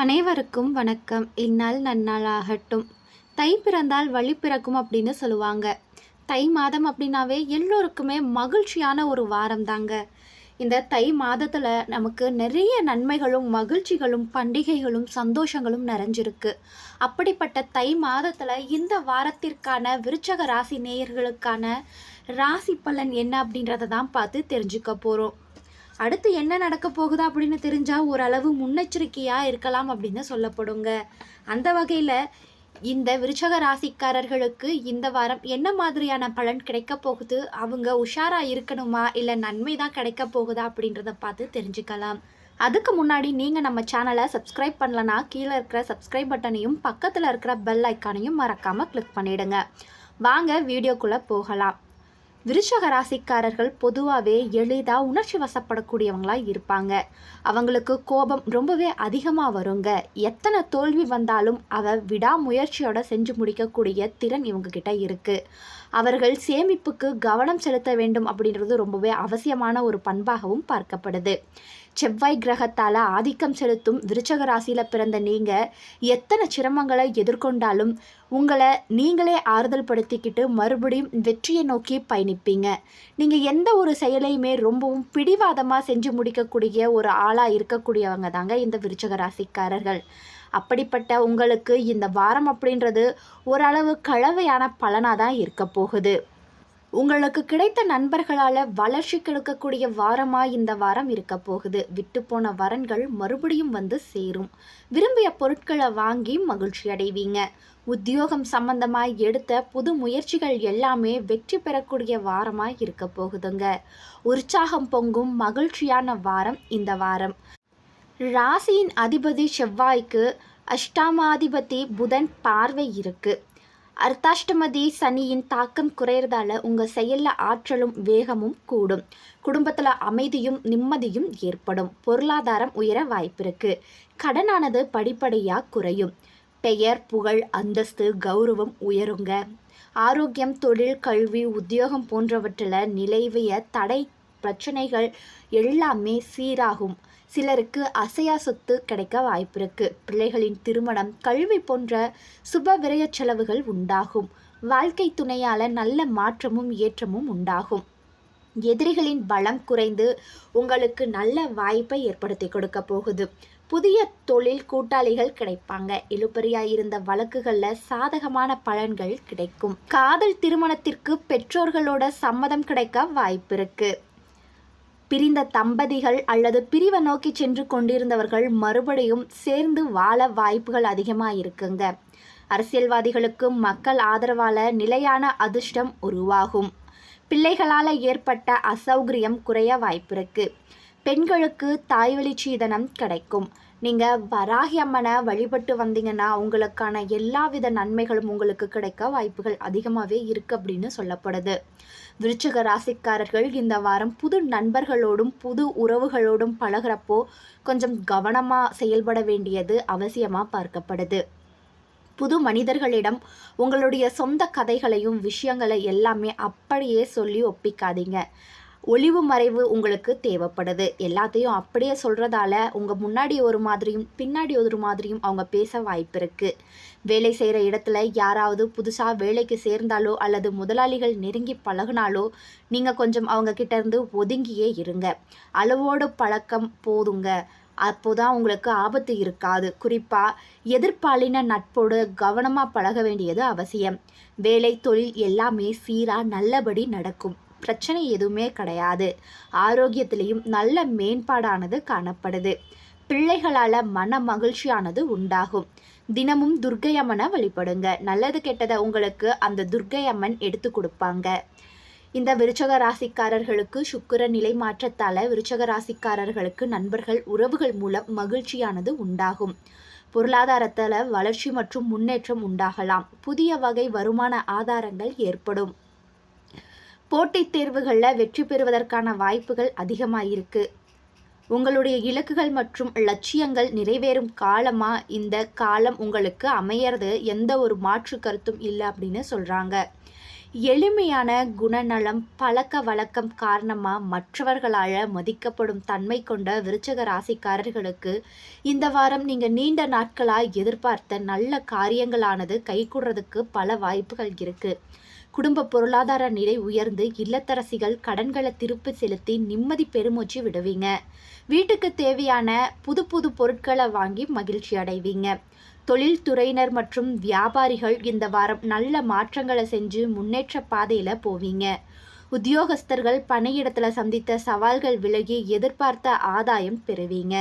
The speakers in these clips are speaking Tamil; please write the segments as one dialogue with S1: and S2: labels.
S1: அனைவருக்கும் வணக்கம். இந்நாள் நன்னாள் ஆகட்டும் தை பிறந்தால் வழி பிறக்கும் அப்படின்னு சொல்லுவாங்க. தை மாதம் அப்படின்னாவே எல்லோருக்குமே மகிழ்ச்சியான ஒரு வாரம் தாங்க இந்த தை மாதத்தில் நமக்கு நிறைய நன்மைகளும் மகிழ்ச்சிகளும் பண்டிகைகளும் சந்தோஷங்களும் நிறைஞ்சிருக்கு. அப்படிப்பட்ட தை மாதத்தில் இந்த வாரத்திற்கான விருச்சக ராசி நேயர்களுக்கான ராசி பலன் என்ன அப்படின்றத தான் பார்த்து தெரிஞ்சுக்க போகிறோம் அடுத்து என்ன நடக்க போகுதா அப்படின்னு தெரிஞ்சால் ஓரளவு முன்னெச்சரிக்கையாக இருக்கலாம் அப்படின்னு சொல்லப்படுங்க. அந்த வகையில் இந்த விருச்சக ராசிக்காரர்களுக்கு இந்த வாரம் என்ன மாதிரியான பலன் கிடைக்க போகுது? அவங்க உஷாராக இருக்கணுமா? இல்லை நன்மை தான் கிடைக்க போகுதா? அப்படின்றத பார்த்து தெரிஞ்சுக்கலாம். அதுக்கு முன்னாடி நீங்கள் நம்ம சேனலை சப்ஸ்கிரைப் பண்ணலனா கீழே இருக்கிற சப்ஸ்கிரைப் பட்டனையும் பக்கத்தில் இருக்கிற பெல் ஐக்கானையும் மறக்காமல் கிளிக் பண்ணிவிடுங்க வாங்க வீடியோக்குள்ளே போகலாம். விருஷக ராசிக்காரர்கள் பொதுவாகவே எளிதாக உணர்ச்சி வசப்படக்கூடியவங்களாக இருப்பாங்க. அவங்களுக்கு கோபம் ரொம்பவே அதிகமாக வருங்க. எத்தனை தோல்வி வந்தாலும் அவ விடாமுயற்சியோட செஞ்சு முடிக்கக்கூடிய திறன் இவங்கக்கிட்ட இருக்குது அவர்கள் சேமிப்புக்கு கவனம் செலுத்த வேண்டும் அப்படின்றது ரொம்பவே அவசியமான ஒரு பண்பாகவும் பார்க்கப்படுது. செவ்வாய் கிரகத்தால் ஆதிக்கம் செலுத்தும் விருச்சக ராசியில் பிறந்த நீங்கள் எத்தனை சிரமங்களை எதிர்கொண்டாலும் உங்களை நீங்களே ஆறுதல் படுத்திக்கிட்டு மறுபடியும் வெற்றியை நோக்கி பயணிப்பீங்க. நீங்கள் எந்த ஒரு செயலையுமே ரொம்பவும் பிடிவாதமாக செஞ்சு முடிக்கக்கூடிய ஒரு ஆளாக இருக்கக்கூடியவங்க தாங்க இந்த விருச்சக ராசிக்காரர்கள். அப்படிப்பட்ட உங்களுக்கு இந்த வாரம் அப்படின்றது ஓரளவு கலவையான பலனாக தான் இருக்க போகுது. உங்களுக்கு கிடைத்த நண்பர்களால் வளர்ச்சி கெடுக்கக்கூடிய வாரமாக இந்த வாரம் இருக்க போகுது. விட்டு போன வரன்கள் மறுபடியும் வந்து சேரும். விரும்பிய பொருட்களை வாங்கி மகிழ்ச்சி அடைவீங்க. உத்தியோகம் சம்பந்தமாக எடுத்த புது முயற்சிகள் எல்லாமே வெற்றி பெறக்கூடிய வாரமாக இருக்க போகுதுங்க. உற்சாகம் பொங்கும் மகிழ்ச்சியான வாரம் இந்த வாரம். ராசியின் அதிபதி செவ்வாய்க்கு அஷ்டாமாதிபதி புதன் பார்வை இருக்குது அர்த்தாஷ்டமதி சனியின் தாக்கம் குறையிறதால உங்கள் செயலில் ஆற்றலும் வேகமும் கூடும். குடும்பத்தில் அமைதியும் நிம்மதியும் ஏற்படும். பொருளாதாரம் உயர வாய்ப்பிருக்கு கடனானது படிப்படியாக குறையும். பெயர் புகழ் அந்தஸ்து கௌரவம் உயருங்க. ஆரோக்கியம் தொழில் கல்வி உத்தியோகம் போன்றவற்றில் நிலைவிய தடை பிரச்சனைகள் எல்லாமே சீராகும். சிலருக்கு அசையா சொத்து கிடைக்க வாய்ப்பிருக்கு. பிள்ளைகளின் திருமணம் கல்வி போன்ற சுப விரய செலவுகள் உண்டாகும். வாழ்க்கை துணையால நல்ல மாற்றமும் ஏற்றமும் உண்டாகும். எதிரிகளின் பலம் குறைந்து உங்களுக்கு நல்ல வாய்ப்பை ஏற்படுத்தி கொடுக்க போகுது. புதிய தொழில் கூட்டாளிகள் கிடைப்பாங்க. இழுபறியா இருந்த வழக்குகளில் சாதகமான பலன்கள் கிடைக்கும். காதல் திருமணத்திற்கு பெற்றோர்களோட சம்மதம் கிடைக்க வாய்ப்பிருக்கு. பிரிந்த தம்பதிகள் அல்லது பிரிவை நோக்கி சென்று கொண்டிருந்தவர்கள் மறுபடியும் சேர்ந்து வாழ வாய்ப்புகள் அதிகமாக இருக்குங்க. அரசியல்வாதிகளுக்கு மக்கள் ஆதரவால நிலையான அதிர்ஷ்டம் உருவாகும். பிள்ளைகளால் ஏற்பட்ட அசௌகரியம் குறைய வாய்ப்பிருக்கு. பெண்களுக்கு தாய்வழி சீதனம் கிடைக்கும். நீங்கள் வராகி அம்மனை வழிபட்டு வந்தீங்கன்னா உங்களுக்கான எல்லா வித நன்மைகளும் உங்களுக்கு கிடைக்க வாய்ப்புகள் அதிகமாகவே இருக்குது அப்படின்னு சொல்லப்படுது. விருச்சக ராசிக்காரர்கள் இந்த வாரம் புது நண்பர்களோடும் புது உறவுகளோடும் பழகிறப்போ கொஞ்சம் கவனமாக செயல்பட வேண்டியது அவசியமாக பார்க்கப்படுது. புது மனிதர்களிடம் உங்களுடைய சொந்த கதைகளையும் விஷயங்களை எல்லாமே அப்படியே சொல்லி ஒப்பிக்காதீங்க. ஒளிவு மறைவு உங்களுக்கு தேவைப்படுது. எல்லாத்தையும் அப்படியே சொல்கிறதால உங்கள் முன்னாடி ஒரு மாதிரியும் பின்னாடி ஒரு மாதிரியும் அவங்க பேச வாய்ப்பு இருக்குது வேலை செய்கிற இடத்துல யாராவது புதுசாக வேலைக்கு சேர்ந்தாலோ அல்லது முதலாளிகள் நெருங்கி பழகினாலோ நீங்கள் கொஞ்சம் அவங்கக்கிட்ட இருந்து ஒதுங்கியே இருங்க. அளவோடு பழக்கம் போதுங்க. அப்போதான் உங்களுக்கு ஆபத்து இருக்காது. குறிப்பாக எதிர்ப்பாலின நட்போடு கவனமாக பழக வேண்டியது அவசியம். வேலை தொழில் எல்லாமே சீராக நல்லபடி நடக்கும். பிரச்சனை எதுவுமே கிடையாது. ஆரோக்கியத்திலையும் நல்ல மேம்பாடானது காணப்படுது. பிள்ளைகளால் மன மகிழ்ச்சியானது உண்டாகும். தினமும் துர்க்கை அம்மனை வழிபடுங்க. நல்லது கெட்டதை உங்களுக்கு அந்த துர்க்கை அம்மன் எடுத்து கொடுப்பாங்க. இந்த விருச்சக ராசிக்காரர்களுக்கு சுக்கர நிலை மாற்றத்தால் விருச்சக ராசிக்காரர்களுக்கு நண்பர்கள் உறவுகள் மூலம் மகிழ்ச்சியானது உண்டாகும். பொருளாதாரத்தில் வளர்ச்சி மற்றும் முன்னேற்றம் உண்டாகலாம். புதிய வகை வருமான ஆதாரங்கள் ஏற்படும். போட்டித் தேர்வுகளில் வெற்றி பெறுவதற்கான வாய்ப்புகள் அதிகமாக இருக்குது உங்களுடைய இலக்குகள் மற்றும் லட்சியங்கள் நிறைவேறும் காலமாக இந்த காலம் உங்களுக்கு அமையறது எந்த ஒரு மாற்று கருத்தும் இல்லை அப்படின்னு சொல்கிறாங்க எளிமையான குணநலம் பழக்க வழக்கம் காரணமாக மற்றவர்களால் மதிக்கப்படும் தன்மை கொண்ட விருச்சக ராசிக்காரர்களுக்கு இந்த வாரம் நீங்கள் நீண்ட நாட்களாக எதிர்பார்த்த நல்ல காரியங்களானது கைகூடுறதுக்கு பல வாய்ப்புகள் இருக்குது குடும்ப பொருளாதார நிலை உயர்ந்து இல்லத்தரசிகள் கடன்களை திருப்பி செலுத்தி நிம்மதி பெருமூச்சு விடுவீங்க. வீட்டுக்கு தேவையான புது புது பொருட்களை வாங்கி மகிழ்ச்சி அடைவீங்க. தொழில்துறையினர் மற்றும் வியாபாரிகள் இந்த வாரம் நல்ல மாற்றங்களை செஞ்சு முன்னேற்ற பாதையில் போவீங்க. உத்தியோகஸ்தர்கள் பணியிடத்தில் சந்தித்த சவால்கள் விலகி எதிர்பார்த்த ஆதாயம் பெறுவீங்க.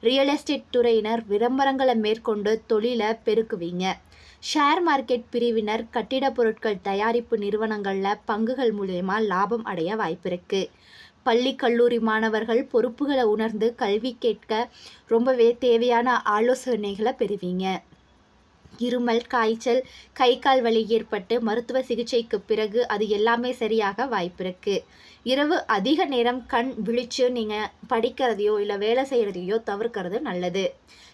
S1: ரியல் எஸ்டேட் துறையினர் விளம்பரங்களை மேற்கொண்டு தொழிலை பெருக்குவீங்க. ஷேர் மார்க்கெட் பிரிவினர் கட்டிட பொருட்கள் தயாரிப்பு நிறுவனங்களில் பங்குகள் மூலயமா லாபம் அடைய வாய்ப்பிருக்கு. பள்ளி கல்லூரி மாணவர்கள் பொறுப்புகளை உணர்ந்து கல்வி கேட்க ரொம்பவே தேவையான ஆலோசனைகளை பெறுவீங்க. இருமல் காய்ச்சல் கை கால் வலி ஏற்பட்டு மருத்துவ சிகிச்சைக்கு பிறகு அது எல்லாமே சரியாக வாய்ப்பிருக்கு. இரவு அதிக நேரம் கண் விழிச்சு நீங்கள் படிக்கிறதையோ இல்லை வேலை செய்கிறதையோ தவிர்க்கிறது நல்லது.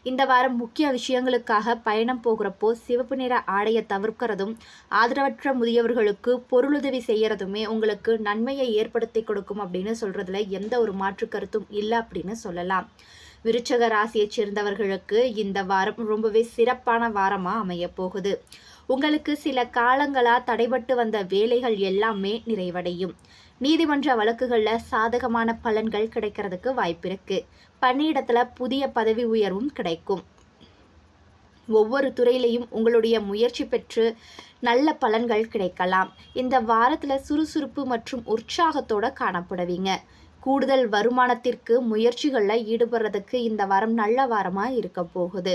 S1: இந்த வாரம் முக்கிய விஷயங்களுக்காக பயணம் போகிறப்போ சிவப்பு நிற ஆடையை தவிர்க்கிறதும் ஆதரவற்ற முதியவர்களுக்கு பொருளுதவி செய்கிறதுமே உங்களுக்கு நன்மையை ஏற்படுத்தி கொடுக்கும் அப்படின்னு சொல்கிறதுல எந்த ஒரு மாற்று கருத்தும் இல்லை அப்படின்னு சொல்லலாம். விருச்சக ராசியைச் சேர்ந்தவர்களுக்கு இந்த வாரம் ரொம்பவே சிறப்பான வாரமாக அமைய போகுது. உங்களுக்கு சில காலங்களாக தடைபட்டு வந்த வேலைகள் எல்லாமே நிறைவடையும். நீதிமன்ற வழக்குகளில் சாதகமான பலன்கள் கிடைக்கிறதுக்கு வாய்ப்பிருக்கு பணியிடத்தில் புதிய பதவி உயர்வும் கிடைக்கும். ஒவ்வொரு துறையிலையும் உங்களுடைய முயற்சி பெற்று நல்ல பலன்கள் கிடைக்கலாம். இந்த வாரத்தில் சுறுசுறுப்பு மற்றும் உற்சாகத்தோட காணப்படுவீங்க. கூடுதல் வருமானத்திற்கு முயற்சிகளில் ஈடுபடுறதுக்கு இந்த வாரம் நல்ல வாரமாக இருக்க போகுது.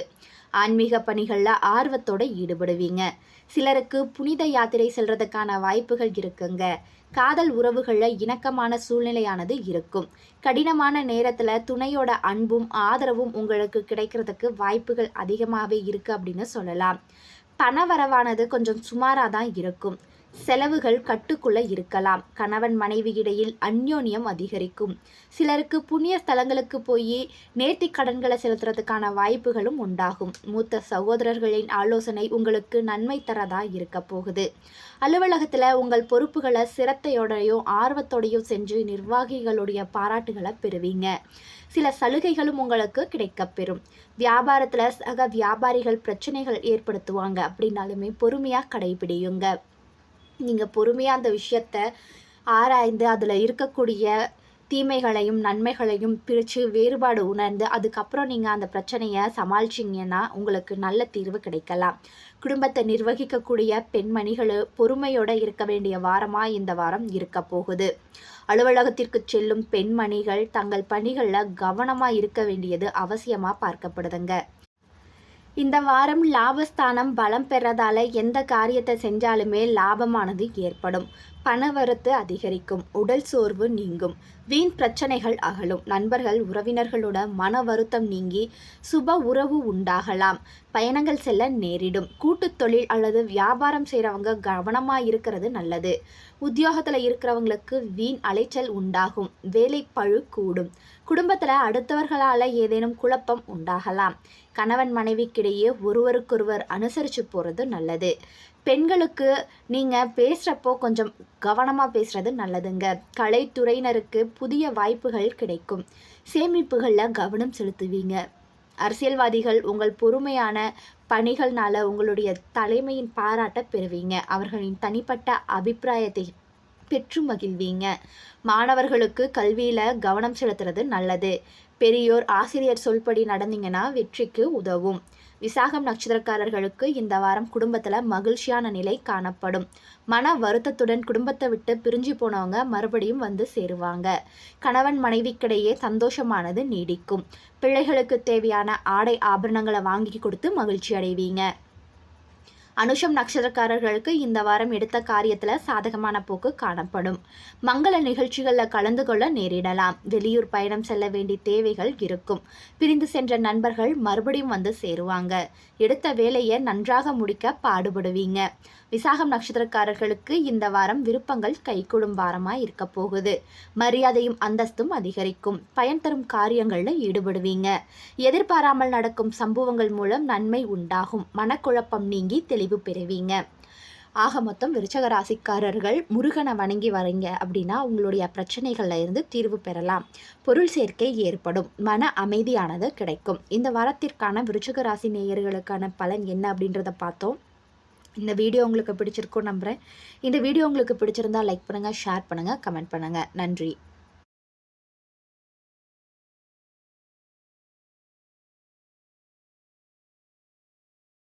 S1: ஆன்மீக பணிகளில் ஆர்வத்தோடு ஈடுபடுவீங்க. சிலருக்கு புனித யாத்திரை செல்றதுக்கான வாய்ப்புகள் இருக்குங்க. காதல் உறவுகளில் இணக்கமான சூழ்நிலையானது இருக்கும். கடினமான நேரத்தில் துணையோட அன்பும் ஆதரவும் உங்களுக்கு கிடைக்கிறதுக்கு வாய்ப்புகள் அதிகமாகவே இருக்குது அப்படின்னு சொல்லலாம். பணவரவானது கொஞ்சம் சுமாராக தான் இருக்கும். செலவுகள் கட்டுக்குள்ள இருக்கலாம். கணவன் மனைவி இடையில் அந்யோன்யம் அதிகரிக்கும். சிலருக்கு புண்ணிய ஸ்தலங்களுக்கு போய் நேர்த்தி கடன்களை செலுத்துறதுக்கான வாய்ப்புகளும் உண்டாகும். மூத்த சகோதரர்களின் ஆலோசனை உங்களுக்கு நன்மை தரதா இருக்க போகுது. அலுவலகத்தில் உங்கள் பொறுப்புகளை சிரத்தையோடையும் ஆர்வத்தோடையும் செஞ்சு நிர்வாகிகளுடைய பாராட்டுகளை பெறுவீங்க. சில சலுகைகளும் உங்களுக்கு கிடைக்கப்பெறும் வியாபாரத்தில் சக வியாபாரிகள் பிரச்சனைகள் ஏற்படுத்துவாங்க. அப்படின்னாலுமே பொறுமையாக கடைபிடியுங்க. நீங்கள் பொறுமையாக அந்த விஷயத்த ஆராய்ந்து அதில் இருக்கக்கூடிய தீமைகளையும் நன்மைகளையும் பிரித்து வேறுபாடு உணர்ந்து அதுக்கப்புறம் நீங்கள் அந்த பிரச்சனையை சமாளிச்சிங்கன்னா உங்களுக்கு நல்ல தீர்வு கிடைக்கலாம். குடும்பத்தை நிர்வகிக்கக்கூடிய பெண்மணிகள் பொறுமையோடு இருக்க வேண்டிய வாரமாக இந்த வாரம் இருக்க போகுது. அலுவலகத்திற்கு செல்லும் பெண்மணிகள் தங்கள் பணிகளில் கவனமாக இருக்க வேண்டியது அவசியமாக பார்க்கப்படுதுங்க. இந்த வாரம் லாபஸ்தானம் பலம் பெறதால எந்த காரியத்தை செஞ்சாலுமே லாபமானது ஏற்படும். பணவரத்து அதிகரிக்கும். உடல் சோர்வு நீங்கும். வீண் பிரச்சனைகள் அகலும். நண்பர்கள் உறவினர்களோட மன வருத்தம் நீங்கி சுப உறவு உண்டாகலாம். பயணங்கள் செல்ல நேரிடும். கூட்டுத் தொழில் அல்லது வியாபாரம் செய்கிறவங்க கவனமாக இருக்கிறது நல்லது. உத்தியோகத்தில் இருக்கிறவங்களுக்கு வீண் அலைச்சல் உண்டாகும். வேலை பழு கூடும். குடும்பத்தில் அடுத்தவர்களால் ஏதேனும் குழப்பம் உண்டாகலாம். கணவன் மனைவிக்கிடையே ஒருவருக்கொருவர் அனுசரித்து போகிறது நல்லது. பெண்களுக்கு நீங்கள் பேசுகிறப்போ கொஞ்சம் கவனமாக பேசுகிறது நல்லதுங்க. கலைத்துறையினருக்கு புதிய வாய்ப்புகள் கிடைக்கும். சேமிப்புகளில் கவனம் செலுத்துவீங்க. அரசியல்வாதிகள் உங்கள் பொறுமையான பணிகள்னால உங்களுடைய தலைமையின் பாராட்ட பெறுவீங்க. அவர்களின் தனிப்பட்ட அபிப்பிராயத்தை பெற்று மகிழ்வீங்க. மாணவர்களுக்கு கல்வியில் கவனம் செலுத்துறது நல்லது. பெரியோர் ஆசிரியர் சொல்படி நடந்தீங்கன்னா வெற்றிக்கு உதவும். விசாகம் நட்சத்திரக்காரர்களுக்கு இந்த வாரம் குடும்பத்தில் மகிழ்ச்சியான நிலை காணப்படும். மன வருத்தத்துடன் குடும்பத்தை விட்டு பிரிஞ்சு போனவங்க மறுபடியும் வந்து சேருவாங்க. கணவன் மனைவிக்கிடையே சந்தோஷமானது நீடிக்கும். பிள்ளைகளுக்கு தேவையான ஆடை ஆபரணங்களை வாங்கி கொடுத்து மகிழ்ச்சி அடைவீங்க. அனுஷம் நட்சத்திரக்காரர்களுக்கு இந்த வாரம் எடுத்த காரியத்தில் சாதகமான போக்கு காணப்படும். மங்கள நிகழ்ச்சிகளில் கலந்து கொள்ள நேரிடலாம். வெளியூர் பயணம் செல்ல வேண்டிய தேவைகள் இருக்கும். பிரிந்து சென்ற நண்பர்கள் மறுபடியும் வந்து சேருவாங்க. எடுத்த வேலையை நன்றாக முடிக்க பாடுபடுவீங்க. விசாகம் நட்சத்திரக்காரர்களுக்கு இந்த வாரம் விருப்பங்கள் கைகூடும் வாரமாக இருக்க போகுது. மரியாதையும் அந்தஸ்தும் அதிகரிக்கும். பயன் தரும் காரியங்களில் ஈடுபடுவீங்க. எதிர்பாராமல் நடக்கும் சம்பவங்கள் மூலம் நன்மை உண்டாகும். மனக்குழப்பம் நீங்கி தெளி தெளிவு பெறுவீங்க. ஆக மொத்தம் விருச்சக ராசிக்காரர்கள் முருகனை வணங்கி வரீங்க அப்படின்னா உங்களுடைய பிரச்சனைகளில் இருந்து தீர்வு பெறலாம். பொருள் சேர்க்கை ஏற்படும். மன அமைதியானது கிடைக்கும். இந்த வாரத்திற்கான விருச்சக ராசி நேயர்களுக்கான பலன் என்ன அப்படின்றத பார்த்தோம். இந்த வீடியோ உங்களுக்கு பிடிச்சிருக்கும் நம்புகிறேன் இந்த வீடியோ உங்களுக்கு பிடிச்சிருந்தா லைக் பண்ணுங்கள் ஷேர் பண்ணுங்கள் கமெண்ட் பண்ணுங்கள் நன்றி.